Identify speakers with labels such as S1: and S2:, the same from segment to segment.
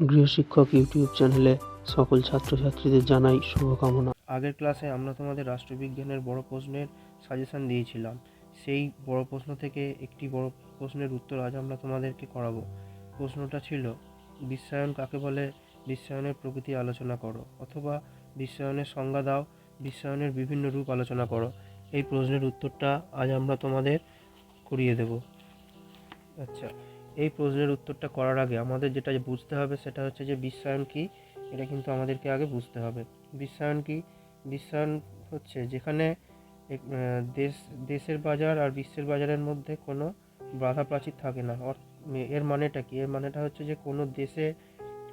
S1: গৃহশিক্ষক YouTube চ্যানেলে সকল ছাত্রছাত্রীদের জানাই শুভকামনা।
S2: আগের ক্লাসে আমরা তোমাদের রাষ্ট্রবিজ্ঞানের বড় প্রশ্নের সাজেশন দিয়েছিলাম। সেই বড় প্রশ্ন থেকে একটি বড় প্রশ্নের উত্তর আজ আমরা তোমাদেরকে করাবো। প্রশ্নটা ছিল, বিশ্বায়ন কাকে বলে? বিশ্বায়নের প্রকৃতি আলোচনা করো অথবা বিশ্বায়নের সংজ্ঞা দাও, বিশ্বায়নের বিভিন্ন রূপ আলোচনা করো। এই প্রশ্নের উত্তরটা আজ আমরা তোমাদের করিয়ে দেব। আচ্ছা এই প্রশ্নের উত্তরটা করার আগে আমাদের যেটা বুঝতে হবে সেটা হচ্ছে যে বিশ্বায়ন কী? এটা কিন্তু আমাদেরকে আগে বুঝতে হবে। বিশ্বায়ন কী? বিশ্বায়ন হচ্ছে যেখানে দেশ, দেশের বাজার আর বিশ্বের বাজারের মধ্যে কোনো বাধা প্রাচীর থাকে না। এর মানেটা কি? এর মানেটা হচ্ছে যে কোনো দেশে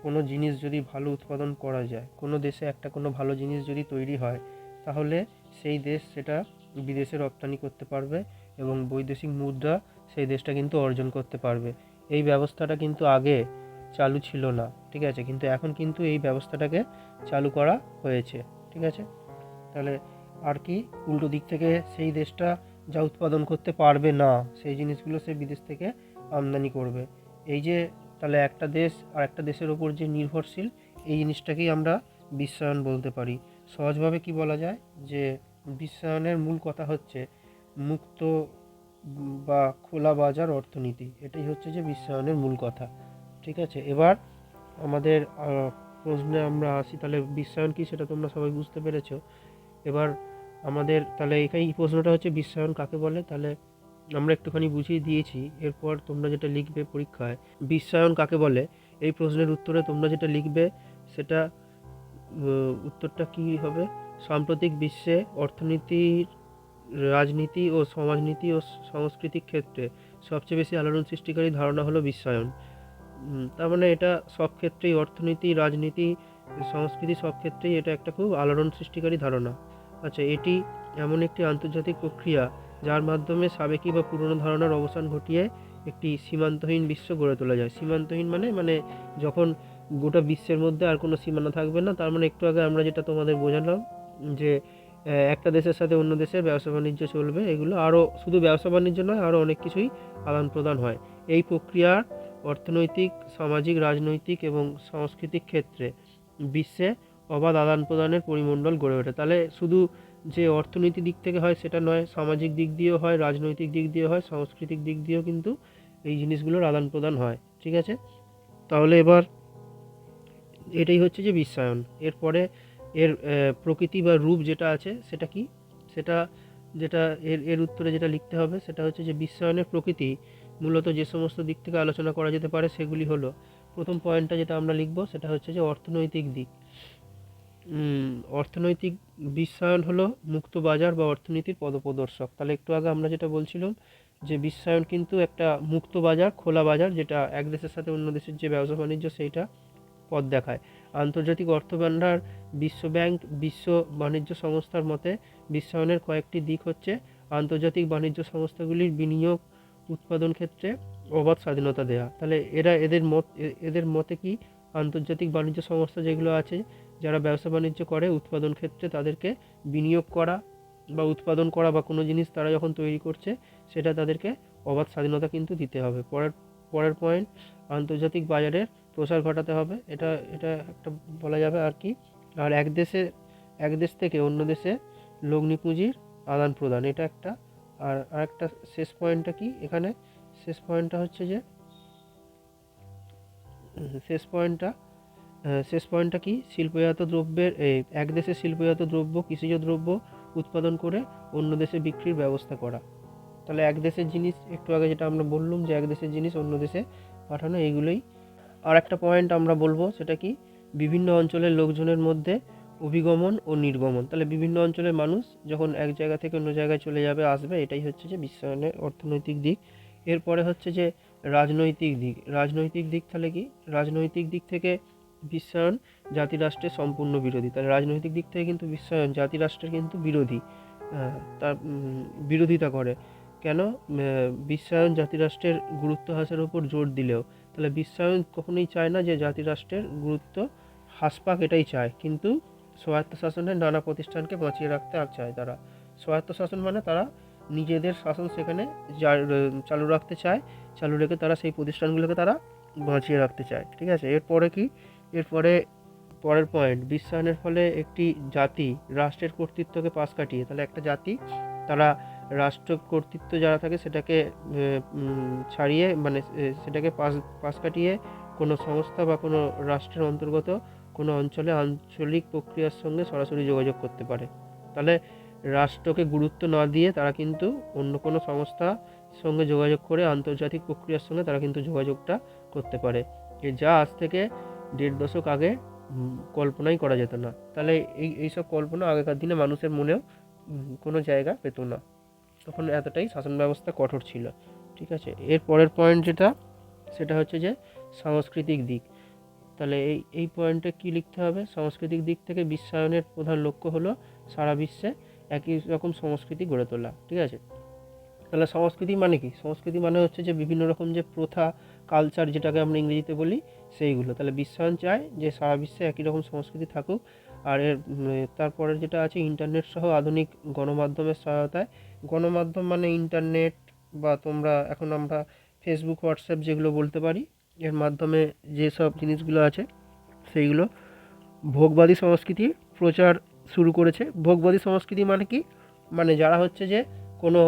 S2: কোনো জিনিস যদি ভালো উৎপাদন করা যায়, কোনো দেশে একটা কোনো ভালো জিনিস যদি তৈরি হয়, তাহলে সেই দেশ সেটা বিদেশে রপ্তানি করতে পারবে এবং বৈদেশিক মুদ্রা সেই দেশটা কিন্তু অর্জন করতে পারবে। এই ব্যবস্থাটা কিন্তু আগে চালু ছিল না, ঠিক আছে? কিন্তু এখন কিন্তু এই ব্যবস্থাটাকে চালু করা হয়েছে, ঠিক আছে? তাহলে আর কি উল্টো দিক থেকে সেই দেশটা যা উৎপাদন করতে পারবে না, সেই জিনিসগুলো সে বিদেশ থেকে আমদানি করবে। এই যে তাহলে একটা দেশ আর একটা দেশের ওপর যে নির্ভরশীল, এই জিনিসটাকেই আমরা বিশ্বায়ন বলতে পারি। সহজভাবে কি বলা যায়? যে বিশ্বায়নের মূল কথা হচ্ছে মুক্ত বা খোলা বাজার অর্থনীতি, এটাই হচ্ছে যে বিশ্বায়নের মূল কথা। ঠিক আছে? এবার আমাদের প্রশ্নে আমরা আসি, তাহলে বিশ্বায়ন কি সেটা তোমরা সবাই বুঝতে পেরেছ। এবার আমাদের, তাহলে এখানে এই প্রশ্নটা হচ্ছে বিশ্বায়ন কাকে বলে? তাহলে আমরা একটুখানি বুঝিয়ে দিয়েছি, এরপর তোমরা যেটা লিখবে পরীক্ষায়, বিশ্বায়ন কাকে বলে? এই প্রশ্নের উত্তরে তোমরা যেটা লিখবে, সেটা উত্তরটা কি হবে? সাম্প্রতিক বিশ্বে অর্থনীতির রাজনীতি ও সমাজনীতি ও সাংস্কৃতিক ক্ষেত্রে সবচেয়ে বেশি আলোড়ন সৃষ্টিকারী ধারণা হলো বিশ্বায়ন। তার মানে এটা সব ক্ষেত্রেই অর্থনীতি, রাজনীতি, সংস্কৃতি সব ক্ষেত্রেই এটা একটা খুব আলোড়ন সৃষ্টিকারী ধারণা। আচ্ছা এটি এমন একটি আন্তর্জাতিক প্রক্রিয়া যার মাধ্যমে সাবেকি বা পুরনো ধারণার অবসান ঘটিয়ে একটি সীমান্তহীন বিশ্ব গড়ে তোলা যায়। সীমান্তহীন মানে মানে যখন গোটা বিশ্বের মধ্যে আর কোনো সীমানা থাকবে না, তার মানে একটু আগে আমরা যেটা তোমাদের বোঝালাম যে একটা দেশের সাথে অন্য দেশের ব্যবসা বাণিজ্য চলবে, এগুলো আরও শুধু ব্যবসা বাণিজ্য নয় আরও অনেক কিছুই আদান প্রদান হয়। এই প্রক্রিয়ার অর্থনৈতিক, সামাজিক, রাজনৈতিক এবং সাংস্কৃতিক ক্ষেত্রে বিশ্বে অবাধ আদান প্রদানের পরিমণ্ডল গড়ে ওঠে। তাহলে শুধু যে অর্থনীতি দিক থেকে হয় সেটা নয়, সামাজিক দিক দিয়েও হয়, রাজনৈতিক দিক দিয়ে হয়, সাংস্কৃতিক দিক দিয়েও কিন্তু এই জিনিসগুলোর আদান প্রদান হয়। ঠিক আছে? তাহলে এবার এটাই হচ্ছে যে বিশ্বায়ন। এরপরে এর প্রকৃতি বা রূপ যেটা আছে, সেটা কি? সেটা যেটা এর এর উত্তরে যেটা লিখতে হবে, সেটা হচ্ছে যে বিশ্বায়নের প্রকৃতি মূলত যে সমস্ত দিক থেকে আলোচনা করা যেতে পারে সেগুলি হলো, প্রথম পয়েন্টটা যেটা আমরা লিখব সেটা হচ্ছে যে অর্থনৈতিক দিক। অর্থনৈতিক বিশ্বায়ন হলো মুক্ত বাজার বা অর্থনীতির পদপ্রদর্শক। তাহলে একটু আগে আমরা যেটা বলছিলাম যে বিশ্বায়ন কিন্তু একটা মুক্ত বাজার, খোলা বাজার, যেটা এক দেশের সাথে অন্য দেশের যে ব্যবসা বাণিজ্য সেইটা পথ দেখায়। আন্তর্জাতিক অর্থভাণ্ডার বিশ্ব ব্যাংক, বিশ্ব বাণিজ্য সংস্থার মতে বিশ্বায়নের কয়েকটি দিক হচ্ছে আন্তর্জাতিক বাণিজ্য সংস্থাগুলির বিনিয়োগ, উৎপাদন ক্ষেত্রে অবাধ স্বাধীনতা দেয়া। তাহলে এরা এদের মত এদের মতে কি আন্তর্জাতিক বাণিজ্য সংস্থা যেগুলো আছে, যারা ব্যবসা বাণিজ্য করে, উৎপাদন ক্ষেত্রে তাদেরকে বিনিয়োগ করা বা উৎপাদন করা বা কোনো জিনিস তারা যখন তৈরি করছে, সেটা তাদেরকে অবাধ স্বাধীনতা কিন্তু দিতে হবে। পরের পরের পয়েন্ট আন্তর্জাতিক বাজারের প্রসার ঘটাতে হবে। এটা এটা একটা বলা যাবে আর কি। আর এক দেশে, এক দেশ থেকে অন্য দেশে লগ্নি পুঁজির আদান প্রদান, এটা একটা। আর আরেকটা শেষ পয়েন্টটা কি এখানে? শেষ পয়েন্টটা হচ্ছে যে, শেষ পয়েন্টটা শেষ পয়েন্টটা কি? শিল্পজাত দ্রব্যের, এই এক দেশে শিল্পজাত দ্রব্য, কৃষিজ দ্রব্য উৎপাদন করে অন্য দেশে বিক্রির ব্যবস্থা করা। তাহলে এক দেশের জিনিস, একটু আগে যেটা আমরা বললাম যে এক দেশের জিনিস, অন্য দেশে পাঠানো, এইগুলোই। আর একটা পয়েন্ট আমরা বলব, সেটা কি? বিভিন্ন অঞ্চলের লোকজনের মধ্যে অভিগমন ও নির্গমন। তাহলে বিভিন্ন অঞ্চলের মানুষ যখন এক জায়গা থেকে অন্য জায়গায় চলে যাবে, আসবে, এটাই হচ্ছে যে বিশ্বায়নের অর্থনৈতিক দিক। এরপরে হচ্ছে যে রাজনৈতিক দিক। রাজনৈতিক দিক তাহলে কি? রাজনৈতিক দিক থেকে বিশ্বায়ন জাতিরাষ্ট্রের সম্পূর্ণ বিরোধী। তাহলে রাজনৈতিক দিক থেকে কিন্তু বিশ্বায়ন জাতিরাষ্ট্রের কিন্তু বিরোধী তার বিরোধিতা করে। কেন বিশ্বায়ন জাতিরাষ্ট্রের গুরুত্ব হ্রাসের উপর জোর দিলেও? তাহলে বিশ্বায়ন কখনোই চায় না যে জাতিরাষ্ট্রের গুরুত্ব হ্রাস পাক এটাই চায়। কিন্তু স্বায়ত্তশাসনের নানা প্রতিষ্ঠানকে বাঁচিয়ে রাখতে আর চায় তারা। স্বায়ত্তশাসন মানে তারা নিজেদের শাসন সেখানে চালু রাখতে চায়, চালু রেখে তারা সেই প্রতিষ্ঠানগুলোকে তারা বাঁচিয়ে রাখতে চায়। ঠিক আছে? এরপরে কি? এরপরে পরের পয়েন্ট বিশ্বায়নের ফলে একটি জাতি রাষ্ট্রের কর্তৃত্বকে পাশ কাটিয়ে, তাহলে একটা জাতি তারা রাষ্ট্র কর্তৃত্ব যারা থাকে সেটাকে ছাড়িয়ে মানে সেটাকে পাশ পাশ কাটিয়ে কোনো সংস্থা বা কোনো রাষ্ট্রের অন্তর্গত কোনো অঞ্চলে আঞ্চলিক প্রক্রিয়ার সঙ্গে সরাসরি যোগাযোগ করতে পারে। তাহলে রাষ্ট্রকে গুরুত্ব না দিয়ে তারা কিন্তু অন্য কোনো সংস্থার সঙ্গে যোগাযোগ করে আন্তর্জাতিক প্রক্রিয়ার সঙ্গে তারা কিন্তু যোগাযোগটা করতে পারে। যা আজ থেকে দেড় দশক আগে কল্পনাই করা যেত না। তাহলে এই, এইসব কল্পনা আগেকার দিনে মানুষের মনেও কোনো জায়গা পেত না। তখন এতটাই শাসন ব্যবস্থা কঠোর ছিল, ঠিক আছে? এর পরের পয়েন্ট যেটা, সেটা হচ্ছে যে সাংস্কৃতিক দিক। তাহলে এই এই পয়েন্টে কী লিখতে হবে? সাংস্কৃতিক দিক থেকে বিশ্বায়নের প্রধান লক্ষ্য হলো সারা বিশ্বে একই রকম সংস্কৃতি গড়ে তোলা, ঠিক আছে? তাহলে সংস্কৃতি মানে কি? সংস্কৃতি মানে হচ্ছে যে বিভিন্ন রকম যে প্রথা কালচার যেটাকে আমরা ইংরেজিতে বলি, সেইগুলো। তাহলে বিশ্বায়ন চায় যে সারা বিশ্বে একই রকম সংস্কৃতি থাকুক। আর এর তারপরে যেটা আছে ইন্টারনেট সহ আধুনিক গণমাধ্যমের সহায়তায় গণমাধ্যম মানে ইন্টারনেট বা তোমরা, এখন আমরা ফেসবুক হোয়াটসঅ্যাপ যেগুলো বলতে পারি, এর মাধ্যমে যেসব জিনিসগুলো আছে, সেইগুলো ভোগবাদী সংস্কৃতি প্রচার শুরু করেছে। ভোগবাদী সংস্কৃতি মানে কি? মানে যারা হচ্ছে যে কোনো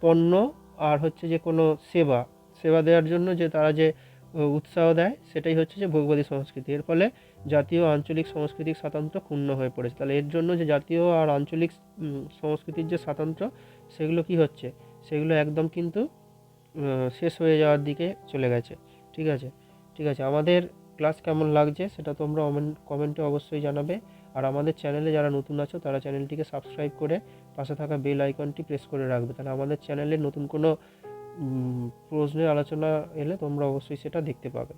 S2: পণ্য আর হচ্ছে যে কোনো সেবা সেবা দেওয়ার জন্য যে তারা যে উৎসাহ দেয়, সেটাই হচ্ছে যে ভৌগোলিক সংস্কৃতি। এর ফলে জাতীয় আঞ্চলিক সাংস্কৃতিক স্বাতন্ত্র্য ক্ষুণ্ণ হয়ে পড়েছে। তাহলে এর জন্য যে জাতীয় আর আঞ্চলিক সংস্কৃতির যে স্বাতন্ত্র্য সেগুলো কি হচ্ছে? সেগুলো একদম কিন্তু শেষ হয়ে যাওয়ার দিকে চলে গেছে। ঠিক আছে? ঠিক আছে, আমাদের ক্লাস কেমন লাগছে সেটা তোমরা কমেন্টে অবশ্যই জানাবে। আর আমাদের চ্যানেলে যারা নতুন আছো, তারা চ্যানেলটিকে সাবস্ক্রাইব করে পাশে থাকা বেল আইকনটি প্রেস করে রাখবে। তাহলে আমাদের চ্যানেলে নতুন কোনো প্রশ্নের আলোচনা এলে তোমরা অবশ্যই সেটা দেখতে পাবে।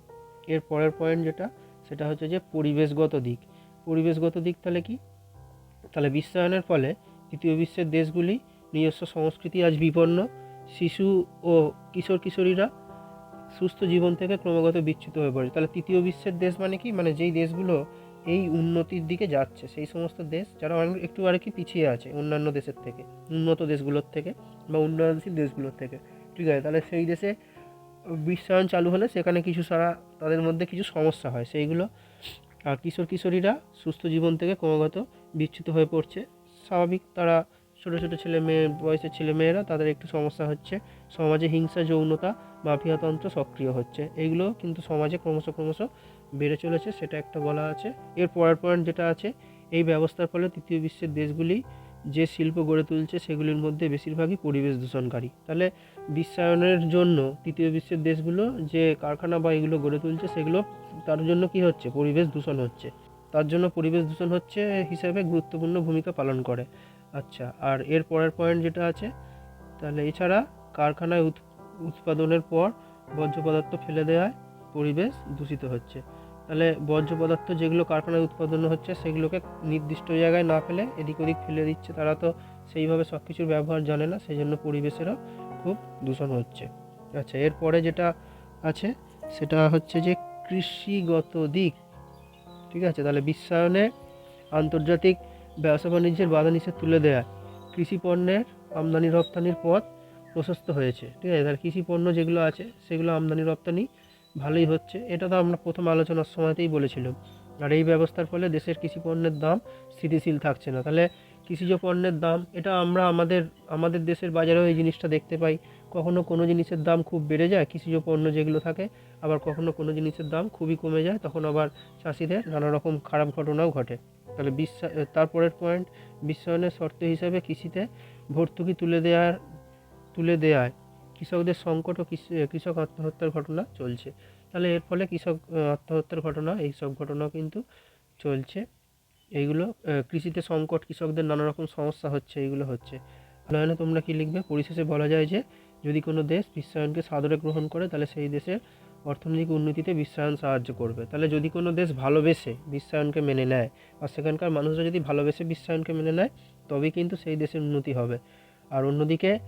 S2: এর পরের পয়েন্ট যেটা, সেটা হচ্ছে যে পরিবেশগত দিক। পরিবেশগত দিক তাহলে কি? তাহলে বিশ্বায়নের ফলে তৃতীয় বিশ্বের দেশগুলি নিজস্ব সংস্কৃতি আজ বিপন্ন। শিশু ও কিশোর কিশোরীরা সুস্থ জীবন থেকে ক্রমাগত বিচ্যুত হয়ে পড়ে। তাহলে তৃতীয় বিশ্বের দেশ মানে কি? মানে যেই দেশগুলো এই উন্নতির দিকে যাচ্ছে, সেই সমস্ত দেশ যারা অনেক একটু আর কি পিছিয়ে আছে অন্যান্য দেশের থেকে, উন্নত দেশগুলোর থেকে বা উন্নয়নশীল দেশগুলোর থেকে। ঠিক আছে, তাহলে সেই দেশে বিশ্বায়ন চালু হলে সেখানে কিছু সারা তাদের মধ্যে কিছু সমস্যা হয়। সেইগুলো আর কিশোর কিশোরীরা সুস্থ জীবন থেকে ক্রমাগত বিচ্যুত হয়ে পড়ছে। স্বাভাবিক তারা ছোটো ছোটো ছেলে মেয়ে, বয়সের ছেলে মেয়েরা, তাদের একটু সমস্যা হচ্ছে। সমাজে হিংসা, যৌনতা, মাফিয়াতন্ত্র সক্রিয় হচ্ছে। এইগুলো কিন্তু সমাজে ক্রমশ ক্রমশ বেড়ে চলেছে, সেটা একটা বলা আছে। এর পরের পয়েন্ট যেটা আছে, এই ব্যবস্থার ফলে তৃতীয় বিশ্বের দেশগুলি যে শিল্প গড়ে তুলছে সেগুলির মধ্যে বেশিরভাগই পরিবেশ দূষণকারী। তাহলে বিশ্বায়নের জন্য তৃতীয় বিশ্বের দেশগুলো যে কারখানা বা এগুলো গড়ে তুলছে সেগুলো, তার জন্য কি হচ্ছে? পরিবেশ দূষণ হচ্ছে। তার জন্য পরিবেশ দূষণ হচ্ছে হিসাবে গুরুত্বপূর্ণ ভূমিকা পালন করে। আচ্ছা আর এর পরের পয়েন্ট যেটা আছে, তাহলে এছাড়া কারখানায় উৎ- উৎপাদনের পর বর্জ্য পদার্থ ফেলে দেওয়ায় পরিবেশ দূষিত হচ্ছে। তাহলে বর্জ্য পদার্থ যেগুলো কারখানায় উৎপাদন হচ্ছে, সেগুলোকে নির্দিষ্ট জায়গায় না ফেলে এদিক ওদিক ফেলে দিচ্ছে। তারা তো সেইভাবে সব কিছুর ব্যবহার জানে না সেই জন্য পরিবেশেরও খুব দূষণ হচ্ছে। আচ্ছা এরপরে যেটা আছে, সেটা হচ্ছে যে কৃষিগত দিক। ঠিক আছে? তাহলে বিশ্বায়নে আন্তর্জাতিক ব্যবসা বাণিজ্যের বাধা নিষেধ তুলে দেয়া। কৃষি পণ্যের আমদানি রপ্তানির পথ প্রশস্ত হয়েছে। ঠিক আছে? তাহলে কৃষি পণ্য যেগুলো আছে, সেগুলো আমদানি রপ্তানি ভালোই হচ্ছে। এটা তো আমরা প্রথম আলোচনার সময়তেই বলেছিলাম। আর এই ব্যবস্থার ফলে দেশের কৃষি পণ্যের দাম স্থিতিশীল থাকছে না। তাহলে কৃষিজ পণ্যের দাম, এটা আমরা আমাদের আমাদের দেশের বাজারেও এই জিনিসটা দেখতে পাই। কখনো কোনো জিনিসের দাম খুব বেড়ে যায়, কৃষিজ পণ্য যেগুলো থাকে, আবার কখনো কোনো জিনিসের দাম খুবই কমে যায়, তখন আবার চাষিদের নানা রকম খারাপ ঘটনাও ঘটে। তাহলে বিশ্বা, তারপরের পয়েন্ট বিশ্বায়নের শর্ত হিসাবে কৃষিতে ভর্তুকি তুলে দেওয়ার তুলে দেওয়ায় কৃষকদের সংকট ও কৃষি- কৃষক আত্মহত্যার ঘটনা চলছে। তাহলে এর ফলে কৃষক আত্মহত্যার ঘটনা, এই সব ঘটনা কিন্তু চলছে। এইগুলো কৃষিতে সংকট, কৃষকদের নানা রকম সমস্যা হচ্ছে, এইগুলো হচ্ছে। নয়নে তোমরা কি লিখবে? পরিশেষে বলা যায় যে, যদি কোনো দেশ বিশ্বায়নকে সাদরে গ্রহণ করে, তাহলে সেই দেশের অর্থনৈতিক উন্নতিতে বিশ্বায়ন সাহায্য করবে। তাহলে যদি কোনো দেশ ভালোবেসে বিশ্বায়নকে মেনে নেয় আর সেখানকার মানুষরা যদি ভালোবেসে বিশ্বায়নকে মেনে নেয়, তবেই কিন্তু সেই দেশের উন্নতি হবে। আর অন্যদিকে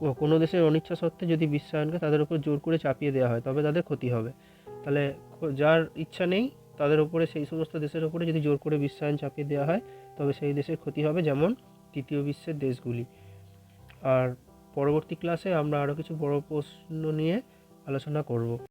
S2: কোনো দেশের অনিচ্ছা সত্ত্বে যদি বিশ্বায়নকে তাদের উপর জোর করে চাপিয়ে দেওয়া হয়, তবে তাদের ক্ষতি হবে। তাহলে যার ইচ্ছা নেই, তাদের উপরে সেই সমস্ত দেশের উপরে যদি জোর করে বিশ্বায়ন চাপিয়ে দেওয়া হয়, তবে সেই দেশের ক্ষতি হবে যেমন তৃতীয় বিশ্বের দেশগুলি। আর পরবর্তী ক্লাসে আমরা আরও কিছু বড় প্রশ্ন নিয়ে আলোচনা করব।